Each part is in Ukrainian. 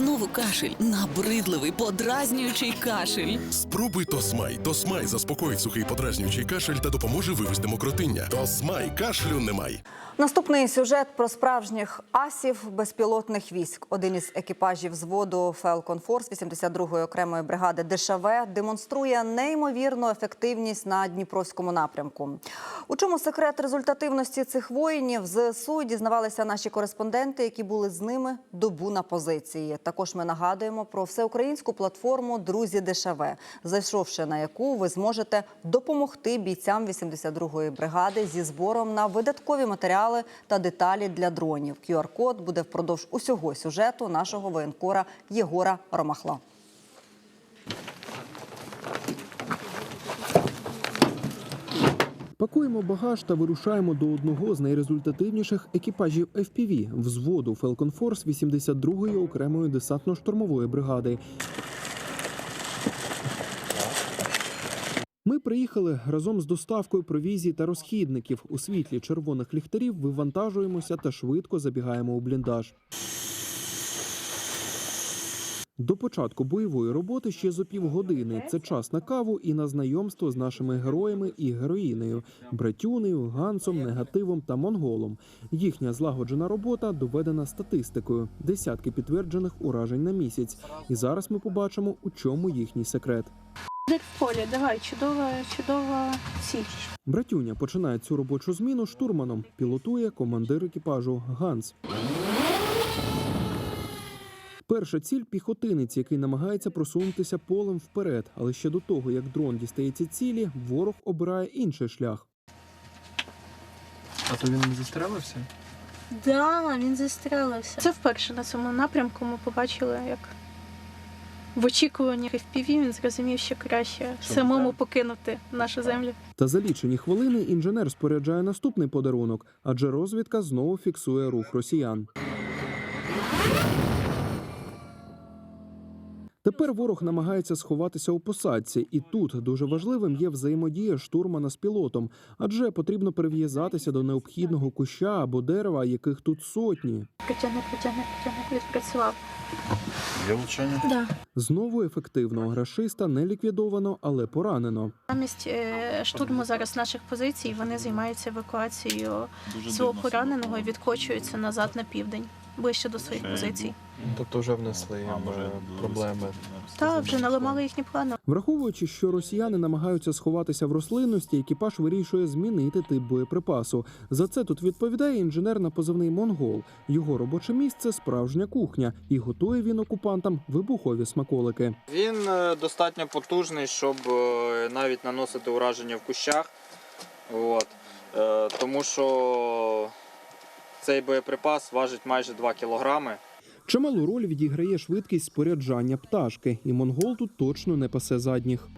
Знову кашель, набридливий, подразнюючий кашель. Спробуй Тосмай. Тосмай заспокоїть сухий подразнюючий кашель та допоможе вивести мокротиння. Тосмай кашлю немає. Наступний сюжет про справжніх асів безпілотних військ. Один із екіпажів зводу Falcon Force 82-ї окремої бригади ДШВ демонструє неймовірну ефективність на Дніпровському напрямку. У чому секрет результативності цих воїнів ЗСУ дізнавалися наші кореспонденти, які були з ними добу на позиції. Також ми нагадуємо про всеукраїнську платформу Друзі ДШВ, зайшовши на яку ви зможете допомогти бійцям 82-ї бригади зі збором на видаткові матеріали та деталі для дронів. QR-код буде впродовж усього сюжету нашого воєнкора Єгора Ромахла. Пакуємо багаж та вирушаємо до одного з найрезультативніших екіпажів FPV – взводу Falcon Force 82-ї окремої десантно-штурмової бригади. Ми приїхали разом з доставкою провізії та розхідників. У світлі червоних ліхтарів вивантажуємося та швидко забігаємо у бліндаж. До початку бойової роботи ще зо півгодини. Це час на каву і на знайомство з нашими героями і героїнею братюнею, гансом, негативом та монголом. Їхня злагоджена робота доведена статистикою: десятки підтверджених уражень на місяць. І зараз ми побачимо, у чому їхній секрет. Дик в полі, давай, чудова, чудова ціль. Братюня починає цю робочу зміну штурманом. Пілотує командир екіпажу Ганс. Перша ціль піхотинець, який намагається просунутися полем вперед. Але ще до того, як дрон дістається цілі, ворог обирає інший шлях. А то він не застрелився? Да, він застрелився. Це вперше на цьому напрямку ми побачили, як в очікуванні FPV він зрозумів, що краще самому покинути нашу землю. Та за лічені хвилини інженер споряджає наступний подарунок, адже розвідка знову фіксує рух росіян. Тепер ворог намагається сховатися у посадці, і тут дуже важливим є взаємодія штурмана з пілотом, адже потрібно прив'язатися до необхідного куща або дерева, яких тут сотні. Притягне, притягне, притягне, відпрацював. Є влучання? Да. Знову ефективно рашиста не ліквідовано, але поранено. Замість е, штурму зараз наших позицій вони займаються евакуацією свого пораненого і відкочуються назад на південь, ближче до своїх позицій. Тобто вже внесли їм е, проблеми. Та вже наламали їхні плани. Враховуючи, що росіяни намагаються сховатися в рослинності, екіпаж вирішує змінити тип боєприпасу. За це тут відповідає інженер на позивний Монгол. Його робоче місце справжня кухня, і готує він окупантам вибухові смаколики. Він е, достатньо потужний, щоб е, навіть наносити ураження в кущах. От. Тому що цей боєприпас важить майже 2 кілограми. Чималу роль відіграє швидкість споряджання пташки, і монгол тут точно не пасе задніх.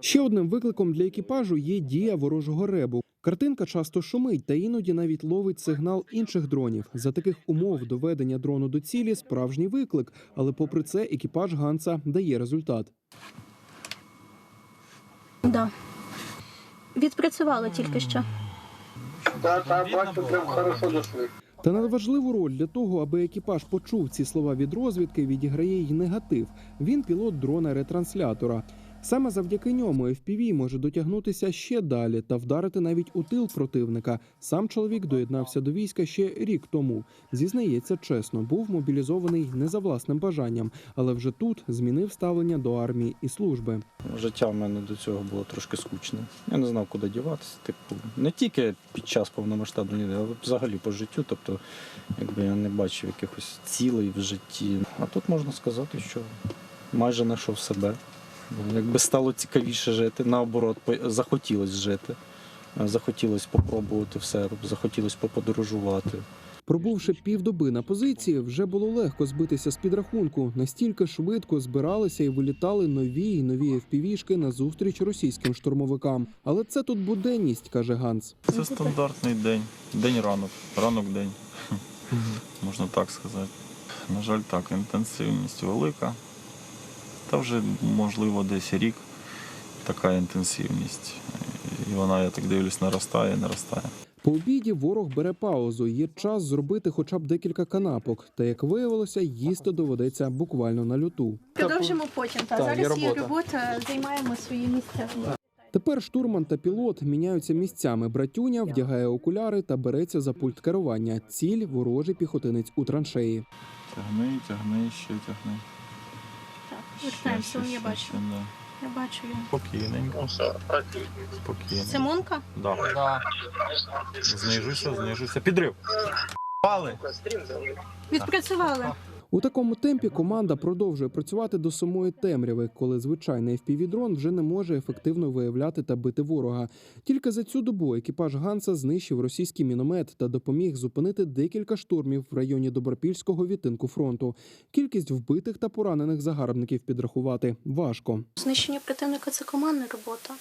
Ще одним викликом для екіпажу є дія ворожого ребу. Картинка часто шумить та іноді навіть ловить сигнал інших дронів. За таких умов доведення дрону до цілі справжній виклик, але попри це екіпаж Ганса дає результат. Да. Відпрацювала тільки що. Та надважливу роль для того, аби екіпаж почув ці слова від розвідки, відіграє й негатив. Він пілот дрона ретранслятора. Саме завдяки ньому FPV може дотягнутися ще далі та вдарити навіть у тил противника. Сам чоловік доєднався до війська ще рік тому. Зізнається чесно, був мобілізований не за власним бажанням, але вже тут змінив ставлення до армії і служби. Життя в мене до цього було трошки скучне. Я не знав, куди діватися. Типу, не тільки під час повномасштабної війни, але взагалі по життю. Тобто, якби я не бачив якихось цілей в житті. А тут можна сказати, що майже знайшов себе. Якби стало цікавіше жити, наоборот, по- захотілося жити. Захотілося попробувати все, захотілося поподорожувати. Пробувши півдоби на позиції, вже було легко збитися з підрахунку. Настільки швидко збиралися і вилітали нові й нові FPV-шки на зустріч російським штурмовикам. Але це тут буденність, каже Ганс. Це стандартний день. День ранок. Ранок день. Можна так сказати. На жаль, так, інтенсивність велика. Та вже, можливо, десь рік така інтенсивність. І вона, я так дивлюсь, наростає, наростає. По обіді ворог бере паузу. Є час зробити хоча б декілька канапок. Та як виявилося, їсти доведеться буквально на люту. Продовжимо потім. Та Так, зараз є є робота. робота, займаємо свої місця. Тепер штурман та пілот міняються місцями. Братюня вдягає окуляри та береться за пульт керування. Ціль ворожий піхотинець у траншеї. Тягни, тягни, ще тягни. Вертаємося, я бачу. да. Я бачу його. Спокійненько. Спокійненько. Це Монка? Да. Знижуйся, знижуйся. Підрив. Пали. Відпрацювали. У такому темпі команда продовжує працювати до самої темряви, коли звичайний FPV-дрон вже не може ефективно виявляти та бити ворога. Тільки за цю добу екіпаж Ганса знищив російський міномет та допоміг зупинити декілька штурмів в районі Добропільського відтинку фронту. Кількість вбитих та поранених загарбників підрахувати важко. Знищення противника це командна робота.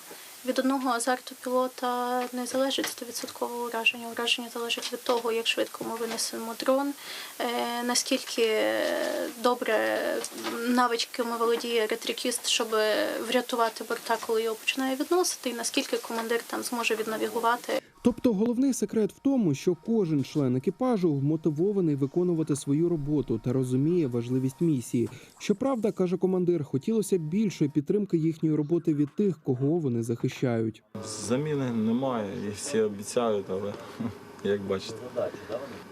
Від одного азарту пілота не залежить 100% ураження. Ураження залежить від того, як швидко ми винесемо дрон, е, наскільки добре навичками володіє ретрикіст, щоб врятувати борта, коли його починає відносити, і наскільки командир там зможе віднавігувати. Тобто головний секрет в тому, що кожен член екіпажу мотивований виконувати свою роботу та розуміє важливість місії. Щоправда, каже командир, хотілося б більшої підтримки їхньої роботи від тих, кого вони захищають. Заміни немає, і всі обіцяють, але як бачите.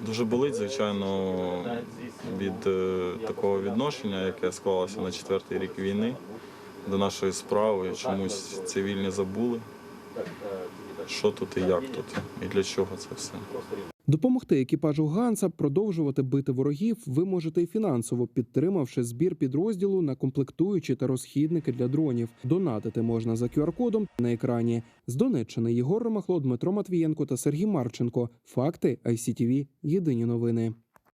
Дуже болить, звичайно, від е, такого відношення, яке склалося на четвертий рік війни до нашої справи. Чомусь цивільні забули, що тут і як тут, і для чого це все. Допомогти екіпажу Ганса продовжувати бити ворогів ви можете і фінансово, підтримавши збір підрозділу на комплектуючі та розхідники для дронів. Донатити можна за QR-кодом на екрані. З Донеччини Єгор Ромахло, Дмитро Матвієнко та Сергій Марченко. Факти ICTV. Єдині новини.